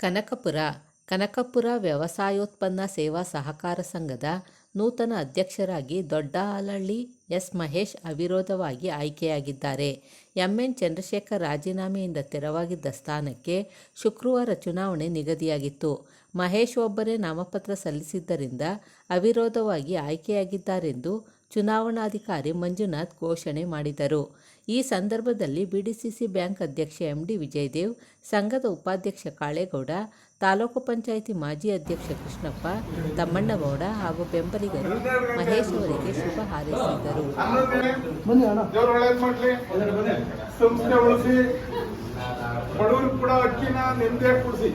ಕನಕಪುರ. ಕನಕಪುರ ವ್ಯವಸಾಯೋತ್ಪನ್ನ ಸೇವಾ ಸಹಕಾರ ಸಂಘದ ನೂತನ ಅಧ್ಯಕ್ಷರಾಗಿ ದೊಡ್ಡ ದೊಡ್ಡಹಾಲಹಳ್ಳಿ ಎಸ್ ಮಹೇಶ್ ಅವಿರೋಧವಾಗಿ ಆಯ್ಕೆಯಾಗಿದ್ದಾರೆ. ಎಂಎನ್ ಚಂದ್ರಶೇಖರ್ ರಾಜೀನಾಮೆಯಿಂದ ತೆರವಾಗಿದ್ದ ಸ್ಥಾನಕ್ಕೆ ಶುಕ್ರವಾರ ಚುನಾವಣೆ ನಿಗದಿಯಾಗಿತ್ತು. ಮಹೇಶ್ ಒಬ್ಬರೇ ನಾಮಪತ್ರ ಸಲ್ಲಿಸಿದ್ದರಿಂದ ಅವಿರೋಧವಾಗಿ ಆಯ್ಕೆಯಾಗಿದ್ದಾರೆಂದು ಚುನಾವಣಾಧಿಕಾರಿ ಮಂಜುನಾಥ್ ಘೋಷಣೆ ಮಾಡಿದರು. ಈ ಸಂದರ್ಭದಲ್ಲಿ ಬಿಡಿಸಿಸಿ ಬ್ಯಾಂಕ್ ಅಧ್ಯಕ್ಷ ಎಂಡಿ ವಿಜಯದೇವ್ ಸಂಘದ ಉಪಾಧ್ಯಕ್ಷ ಕಾಳೇಗೌಡ ತಾಲೂಕು ಪಂಚಾಯಿತಿ ಮಾಜಿ ಅಧ್ಯಕ್ಷ ಕೃಷ್ಣಪ್ಪ ತಮ್ಮಣ್ಣಗೌಡ ಹಾಗೂ ಬೆಂಬಲಿಗರು ಮಹೇಶ್ ಅವರಿಗೆ ಶುಭ ಹಾರೈಸಿದರು. ಸಂಸ್ಥೆ ಉಳಿಸಿ ಕೂಡ ಅಕ್ಕಿನ ಕೊಡಿಸಿ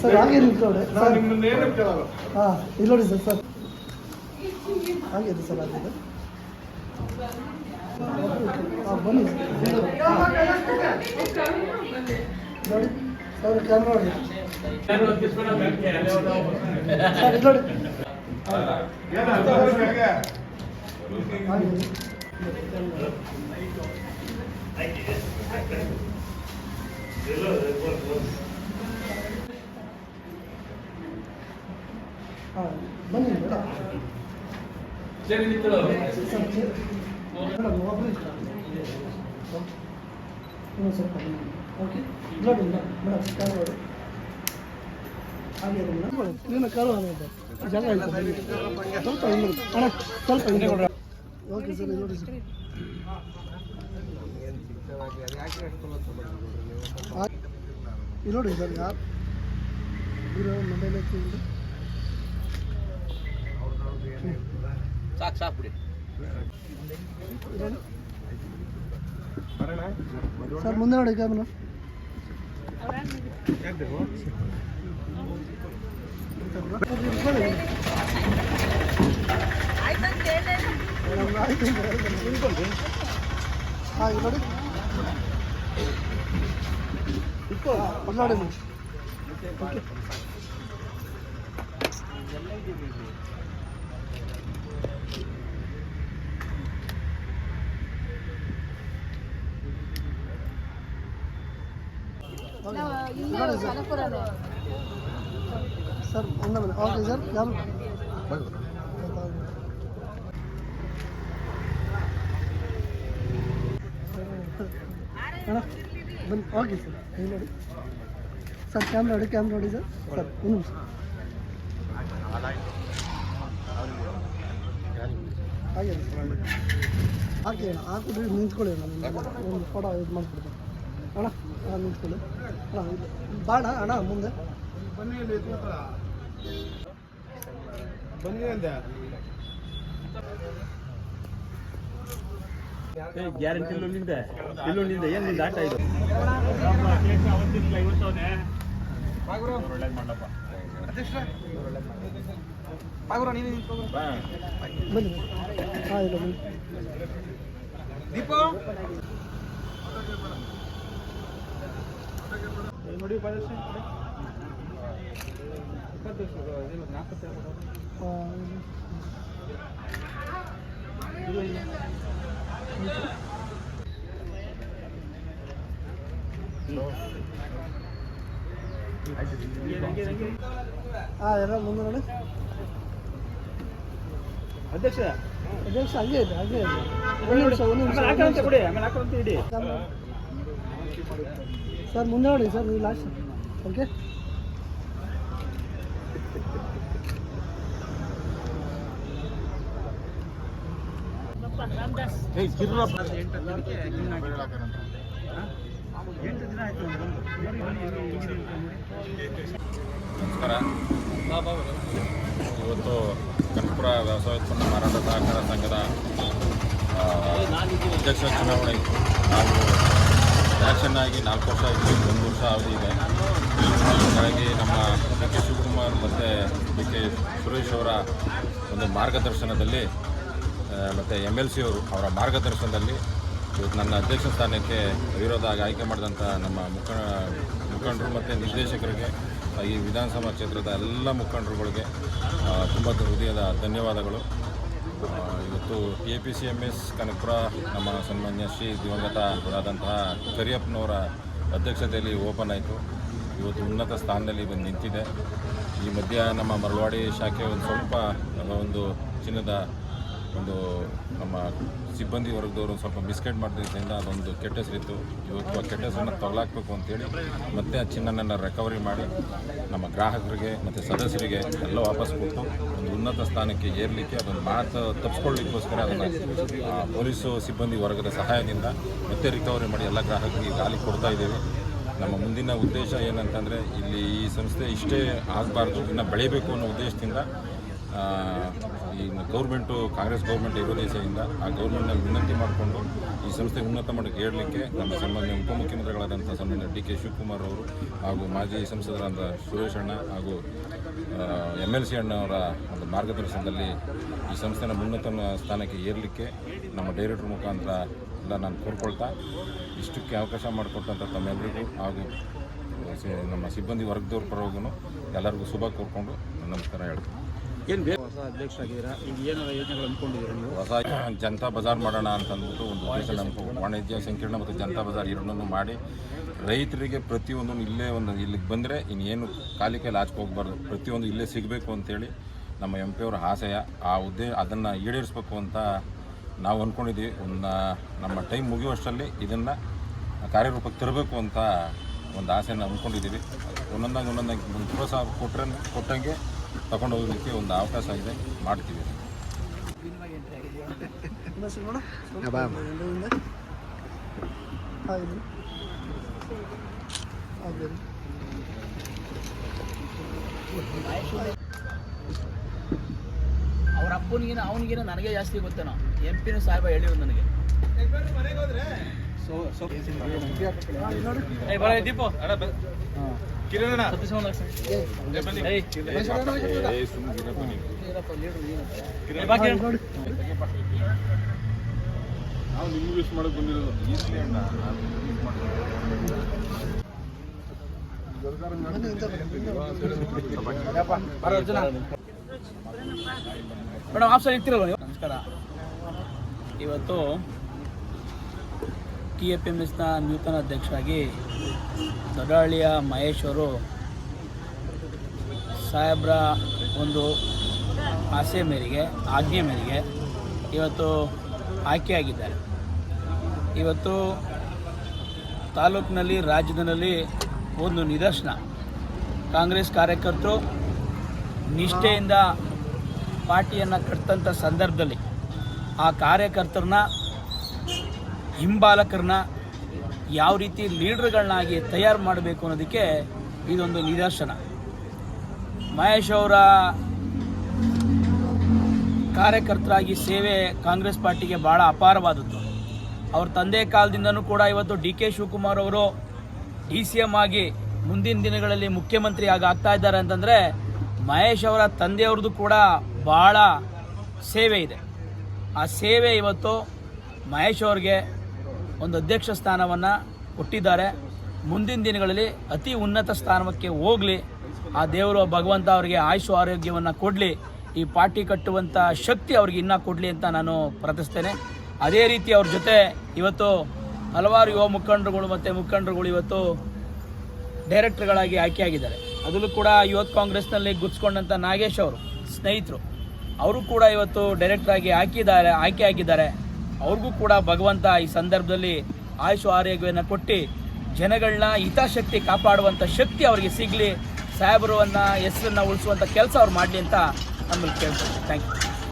ಸರ್ ಹಾಗೆ ನಿಂತ್ಕೊಳ್ಳಿ ನಾವು ಸರ್ ನಿಮ್ಮನ್ನ ಏನು ಕೇಳಲ್ಲ. ಹಾಂ ಇಲ್ಲಿ ನೋಡಿ ಸರ್. ಸರ್ ಹಾಗಿದೆ ಸರ್ ಬನ್ನಿ ನೋಡಿ ಸರ್ ಕ್ಯಾಮ್ರಾ ಇಲ್ಲಿ ಸ್ವಲ್ಪ ಓಕೆ ಕಾಲು ನೋಡಿ ಹಾಗೆ. ಸ್ವಲ್ಪ ಅಣ್ಣ ಸ್ವಲ್ಪ ಹಿಂದೆ ಓಕೆ ಸರ್ ನೋಡಿ ಸರ್ ಇಲ್ಲಿ ನೋಡಿ ಸರ್ ಯಾರು ಇರೋ ಮೊಬೈಲ್ ಹಾಕಿದ್ದು ಸರ್ ಮುಂದೆ ನೋಡಿ ಕ್ಯಾಮ್ರಾ ಹಾಂ ಇಲ್ಲಿ ನೋಡಿ ಇಲ್ಲಿ ನೋಡಿ ಮೇಡಮ್ ಓಕೆ ನೋಡಿ ಸರ್ ಸರ್ ಒಂದೇ ಮನೆ ಓಕೆ ಸರ್ ಯಾರು ಬನ್ನಿ ಓಕೆ ಸರ್ ಇಲ್ಲಿ ನೋಡಿ ಸರ್ ಕ್ಯಾಮ್ರಾ ನೋಡಿ ಕ್ಯಾಮ್ರಾ ನೋಡಿ ಸರ್ ಸರ್ ಒಂದು ನಿಮಿಷ ಹಾಗೆ ಹಾಕಿ ಹಾಕಿದ್ರೆ ನಿಂತ್ಕೊಳ್ಳಿ ನಾನು ಒಂದು ಫೋಟೋ ಇದು ಮಾಡಿಬಿಡ್ತೀನಿ ಅಣ್ಣ ಹಾಂ ನಿಂತ್ಕೊಳ್ಳಿ ಅಣ್ಣ ಬಾಣ ಅಣ್ಣ ಮುಂದೆ. ಬನ್ನಿ ಇಲ್ಲಿ ಅಂದೆ ಗ್ಯಾರಂಟಿ ನಿಂದೆ ಇಲ್ಲೊಂದಿದೆ ಏನು ನಿಂದ ಆಟ ಇದು? ಬನ್ನಿ. ಹಾಂ ಇಲ್ಲ ಬನ್ನಿ ನೋಡಿ ಹಾಂ ಹಾಂ ಎಲ್ಲ ಮುಂದೆ ನೋಡಿ. ಅಧ್ಯಕ್ಷ. ಅಧ್ಯಕ್ಷ ಹಂಗೆ ಇದೆ ಹಂಗೆ ಇದೆ. ಒಂದು ನಿಮಿಷ ಒಂದು ನಿಮಿಷ ಆಮೇಲೆ ಬಿಡಿ ಆಮೇಲೆ ಹಾಕಂತ ಇಡಿ. ಸರ್, ಮುಂದೆ ನೋಡಿ ಸರ್ ನೀವು ಲಾಸ್ಟ್ ಓಕೆ ನಮಸ್ಕಾರ. ಇವತ್ತು ಕನಕಪುರ ವ್ಯವಸಾಯೋತ್ಪನ್ನ ಮಾರಾಟ ಸಹಕಾರ ಸಂಘದ ಅಧ್ಯಕ್ಷ ಚುನಾವಣೆ. ಇತ್ತು ನಾವು ಆಗಿ ನಾಲ್ಕು ವರ್ಷ ಆಯಿತು, ಒಂದು ವರ್ಷ ಅವಧಿ ಇದೆ. ಹಾಗಾಗಿ ನಮ್ಮ ಡಿ ಕೆ ಶಿವಕುಮಾರ್ ಮತ್ತು ಡಿ ಕೆ ಸುರೇಶ್ ಅವರ ಒಂದು ಮಾರ್ಗದರ್ಶನದಲ್ಲಿ ಮತ್ತು ಎಂ ಎಲ್ ಸಿ ಅವರು ಅವರ ಮಾರ್ಗದರ್ಶನದಲ್ಲಿ ಇವತ್ತು ನನ್ನ ಅಧ್ಯಕ್ಷ ಸ್ಥಾನಕ್ಕೆ ವಿರೋಧ ಆಯ್ಕೆ ಮಾಡಿದಂಥ ನಮ್ಮ ಮುಖ, ಮುಖಂಡರು ಮತ್ತು ನಿರ್ದೇಶಕರಿಗೆ, ಈ ವಿಧಾನಸಭಾ ಕ್ಷೇತ್ರದ ಎಲ್ಲ ಮುಖಂಡರುಗಳಿಗೆ ತುಂಬ ಹೃದಯದ ಧನ್ಯವಾದಗಳು. ಇವತ್ತು K P C M S Kanakapura ನಮ್ಮ ಸನ್ಮಾನ್ಯ ಶ್ರೀ ದಿವಂಗತರಾದಂತಹ ಕರಿಯಪ್ಪನವರ ಅಧ್ಯಕ್ಷತೆಯಲ್ಲಿ ಓಪನ್ ಆಯಿತು. ಇವತ್ತು ಉನ್ನತ ಸ್ಥಾನದಲ್ಲಿ ಬಂದು ನಿಂತಿದೆ. ಈ ಮಧ್ಯ ನಮ್ಮ ಮರಳವಾಡಿ ಶಾಖೆ ಒಂದು ಸ್ವಲ್ಪ ಒಂದು ಚಿನ್ನದ ಒಂದು ನಮ್ಮ ಸಿಬ್ಬಂದಿ ವರ್ಗದವರು ಸ್ವಲ್ಪ ಮಿಸ್ಗೈಡ್ ಮಾಡಿದ್ರಿಂದ ಅದೊಂದು ಕೆಟ್ಟ ಹೆಸರಿತ್ತು. ಇವತ್ತು ಆ ಕೆಟ್ಟ ಹೆಸರನ್ನು ತೊಗೊಳಾಕ್ಬೇಕು ಅಂತೇಳಿ ಮತ್ತೆ ಆ ಚಿನ್ನನನ್ನು ರಿಕವರಿ ಮಾಡಿ ನಮ್ಮ ಗ್ರಾಹಕರಿಗೆ ಮತ್ತು ಸದಸ್ಯರಿಗೆ ಎಲ್ಲ ವಾಪಸ್ ಕೊಟ್ಟು ಒಂದು ಉನ್ನತ ಸ್ಥಾನಕ್ಕೆ ಏರಲಿಕ್ಕೆ ಅದನ್ನು ಮಾತು ತಪ್ಪಿಸ್ಕೊಳ್ಳಿಕ್ಕೋಸ್ಕರ ಅದನ್ನು ಪೊಲೀಸು ಸಿಬ್ಬಂದಿ ವರ್ಗದ ಸಹಾಯದಿಂದ ಮತ್ತೆ ರಿಕವರಿ ಮಾಡಿ ಎಲ್ಲ ಗ್ರಾಹಕರಿಗೆ ಗಾಲಿ ಕೊಡ್ತಾ ಇದ್ದೇವೆ. ನಮ್ಮ ಮುಂದಿನ ಉದ್ದೇಶ ಏನಂತಂದರೆ ಇಲ್ಲಿ ಈ ಸಂಸ್ಥೆ ಇಷ್ಟೇ ಆಗಬಾರ್ದು, ಇನ್ನು ಬೆಳೀಬೇಕು ಅನ್ನೋ ಉದ್ದೇಶದಿಂದ ಈ ಗೌರ್ಮೆಂಟು, ಕಾಂಗ್ರೆಸ್ ಗೌರ್ಮೆಂಟ್ ದೇಶದಿಂದ ಆ ಗೌರ್ಮೆಂಟ್ನಲ್ಲಿ ವಿನಂತಿ ಮಾಡಿಕೊಂಡು ಈ ಸಂಸ್ಥೆ ಉನ್ನತ ಮಟ್ಟಕ್ಕೆ ಏರಲಿಕ್ಕೆ ನಮ್ಮ ಸನ್ಮಾನ್ಯ ಉಪಮುಖ್ಯಮಂತ್ರಿಗಳಾದಂಥ ಸಂಬಂಧ ಡಿ ಕೆ ಶಿವಕುಮಾರ್ ಅವರು ಹಾಗೂ ಮಾಜಿ ಸಂಸದರಾದ ಸುರೇಶ್ ಅಣ್ಣ ಹಾಗೂ ಎಂ ಎಲ್ ಸಿ ಅಣ್ಣವರ ಒಂದು ಮಾರ್ಗದರ್ಶನದಲ್ಲಿ ಈ ಸಂಸ್ಥೆನ ಉನ್ನತ ಸ್ಥಾನಕ್ಕೆ ಏರಲಿಕ್ಕೆ ನಮ್ಮ ಡೈರೆಕ್ಟರ್ ಮುಖಾಂತರ ಎಲ್ಲ ನಾನು ಕೋರ್ಕೊಳ್ತಾ ಇಷ್ಟಕ್ಕೆ ಅವಕಾಶ ಮಾಡಿಕೊಟ್ಟಂಥ ತಮ್ಮೆಲ್ಲರಿಗೂ ಹಾಗೂ ನಮ್ಮ ಸಿಬ್ಬಂದಿ ವರ್ಗದವ್ರ ಪರವಾಗೂ ಎಲ್ಲರಿಗೂ ಶುಭ ಕೋರ್ಕೊಂಡು ನಮಸ್ಕಾರ ಹೇಳ್ತೀನಿ. ಏನು ಬೇಕು? ಹೊಸ ಅಧ್ಯಕ್ಷರಾಗಿದ್ದೀರಾ ಈಗ ಏನಾರ ಯೋಜನೆಗಳು ಅಂದ್ಕೊಂಡಿದ್ದೀರಾ ನೀವು? ಹೊಸ ಜನತಾ ಬಜಾರ್ ಮಾಡೋಣ ಅಂತಂದ್ಬಿಟ್ಟು ಒಂದು ಉದ್ದೇಶ ನಮ್ಮ ವಾಣಿಜ್ಯ ಸಂಕೀರ್ಣ ಮತ್ತು ಜನತಾ ಬಜಾರ್ ಎರಡನ್ನೂ ಮಾಡಿ ರೈತರಿಗೆ ಪ್ರತಿಯೊಂದು ಇಲ್ಲೇ ಒಂದು ಇಲ್ಲಿಗೆ ಬಂದರೆ ಇನ್ನೇನು ಕಾಲಿ ಕೈಲಿ ಆಚೆ ಹೋಗ್ಬಾರ್ದು. ಪ್ರತಿಯೊಂದು ಇಲ್ಲೇ ಸಿಗಬೇಕು ಅಂತೇಳಿ ನಮ್ಮ ಎಂ ಪಿ ಅವರ ಆಶಯ ಆ ಉದ್ದೇ ಅದನ್ನು ಈಡೇರಿಸ್ಬೇಕು ಅಂತ ನಾವು ಅಂದ್ಕೊಂಡಿದ್ದೀವಿ ಒಂದು ನಮ್ಮ ಟೈಮ್ ಮುಗಿಯುವಷ್ಟರಲ್ಲಿ ಇದನ್ನು ಕಾರ್ಯರೂಪಕ್ಕೆ ತರಬೇಕು ಅಂತ ಒಂದು ಆಸೆಯನ್ನು ಅಂದ್ಕೊಂಡಿದ್ದೀವಿ ಒಂದೊಂದಾಗಿ ಒಂದೊಂದಾಗಿ ಒಂದು ಪ್ರೋತ್ಸಾಹ ಕೊಟ್ಟರೆ ಕೊಟ್ಟಂಗೆ ತಗೊಂಡು ಹೋಗಲಿಕ್ಕೆ ಒಂದು ಅವಕಾಶ ಇದೆ. ಮಾಡ್ತೀವಿ. ಅವ್ರ ಅಪ್ಪನಿಗಿನ ಅವನಿಗಿನ ನನಗೆ ಜಾಸ್ತಿ ಗೊತ್ತೇನೋ ಎಂ ಪಿನೂ ಸಾಹೇಬ ಹೇಳಿದ್ರು ನನಗೆ. ಸೊ ಸುಮ್ಮನಿರಪ್ಪ ನೀವು ನಾವು ನಿಮ್ಗೆ ವಿಶ್ ಮಾಡಕ್ಕೆ ಬಂದಿರೋದು. ಮೇಡಮ್ ಇರ್ತಿರಲ್ವ ನಮಸ್ಕಾರ. ಇವತ್ತು ಟಿ ಎಫ್ ಎಂ ಎಸ್ನ ನೂತನ ಅಧ್ಯಕ್ಷರಾಗಿ ದೊಡ್ಡಹಳ್ಳಿಯ ಮಹೇಶ್ ಅವರು ಸಾಹೇಬ್ರ ಒಂದು ಆಸೆ ಮೇರೆಗೆ, ಆಜ್ಞೆ ಮೇರೆಗೆ ಇವತ್ತು ಆಯ್ಕೆಯಾಗಿದ್ದಾರೆ. ಇವತ್ತು ತಾಲೂಕಿನಲ್ಲಿ, ರಾಜ್ಯದಲ್ಲಿ ಒಂದು ನಿದರ್ಶನ. ಕಾಂಗ್ರೆಸ್ ಕಾರ್ಯಕರ್ತರು ನಿಷ್ಠೆಯಿಂದ ಪಾರ್ಟಿಯನ್ನು ಕಟ್ತಂಥ ಸಂದರ್ಭದಲ್ಲಿ ಆ ಕಾರ್ಯಕರ್ತರನ್ನ ಹಿಂಬಾಲಕರನ್ನ ಯಾವ ರೀತಿ ಲೀಡರ್ಗಳನ್ನಾಗಿ ತಯಾರು ಮಾಡಬೇಕು ಅನ್ನೋದಕ್ಕೆ ಇದೊಂದು ನಿದರ್ಶನ. ಮಹೇಶ್ ಅವರ ಕಾರ್ಯಕರ್ತರಾಗಿ ಸೇವೆ ಕಾಂಗ್ರೆಸ್ ಪಾರ್ಟಿಗೆ ಭಾಳ ಅಪಾರವಾದದ್ದು. ಅವ್ರ ತಂದೆ ಕಾಲದಿಂದನೂ ಕೂಡ ಇವತ್ತು ಡಿ ಕೆ ಶಿವಕುಮಾರ್ ಅವರು ಡಿ ಸಿ ಎಂ ಆಗಿ ಮುಂದಿನ ದಿನಗಳಲ್ಲಿ ಮುಖ್ಯಮಂತ್ರಿ ಆಗಿ ಆಗ್ತಾ ಇದ್ದಾರೆ ಅಂತಂದರೆ ಮಹೇಶ್ ಅವರ ತಂದೆಯವ್ರದ್ದು ಕೂಡ ಭಾಳ ಸೇವೆ ಇದೆ. ಆ ಸೇವೆ ಇವತ್ತು ಮಹೇಶ್ ಅವ್ರಿಗೆ ಒಂದು ಅಧ್ಯಕ್ಷ ಸ್ಥಾನವನ್ನು ಕೊಟ್ಟಿದ್ದಾರೆ. ಮುಂದಿನ ದಿನಗಳಲ್ಲಿ ಅತಿ ಉನ್ನತ ಸ್ಥಾನಕ್ಕೆ ಹೋಗಲಿ. ಆ ದೇವರು ಭಗವಂತ ಅವರಿಗೆ ಆಯುಷು ಆರೋಗ್ಯವನ್ನು ಕೊಡಲಿ. ಈ ಪಾರ್ಟಿ ಕಟ್ಟುವಂಥ ಶಕ್ತಿ ಅವ್ರಿಗೆ ಇನ್ನೂ ಕೊಡಲಿ ಅಂತ ನಾನು ಪ್ರಾರ್ಥಿಸ್ತೇನೆ. ಅದೇ ರೀತಿ ಅವ್ರ ಜೊತೆ ಇವತ್ತು ಹಲವಾರು ಯುವ ಮುಖಂಡರುಗಳು ಮತ್ತು ಮುಖಂಡರುಗಳು ಇವತ್ತು ಡೈರೆಕ್ಟರ್ಗಳಾಗಿ ಆಯ್ಕೆಯಾಗಿದ್ದಾರೆ. ಅದರಲ್ಲೂ ಕೂಡ ಯುವತ್ ಕಾಂಗ್ರೆಸ್ನಲ್ಲಿ ಗುರ್ಸ್ಕೊಂಡಂಥ ನಾಗೇಶ್ ಅವರು ಸ್ನೇಹಿತರು. ಅವರು ಕೂಡ ಇವತ್ತು ಡೈರೆಕ್ಟರ್ ಆಗಿ ಹಾಕಿದ್ದಾರೆ ಆಯ್ಕೆ ಆಗಿದ್ದಾರೆ ಅವ್ರಿಗೂ ಕೂಡ ಭಗವಂತ ಈ ಸಂದರ್ಭದಲ್ಲಿ ಆಯುಷು ಆರೋಗ್ಯವನ್ನು ಕೊಟ್ಟು ಜನಗಳನ್ನ ಹಿತಾಶಕ್ತಿ ಕಾಪಾಡುವಂಥ ಶಕ್ತಿ ಅವರಿಗೆ ಸಿಗಲಿ. ಸಾಹೇಬರನ್ನು, ಹೆಸರನ್ನು ಉಳಿಸುವಂಥ ಕೆಲಸ ಅವ್ರು ಮಾಡಲಿ ಅಂತ ನಮ್ಮಲ್ಲಿ ಕೇಳ್ತೀವಿ ಥ್ಯಾಂಕ್ ಯು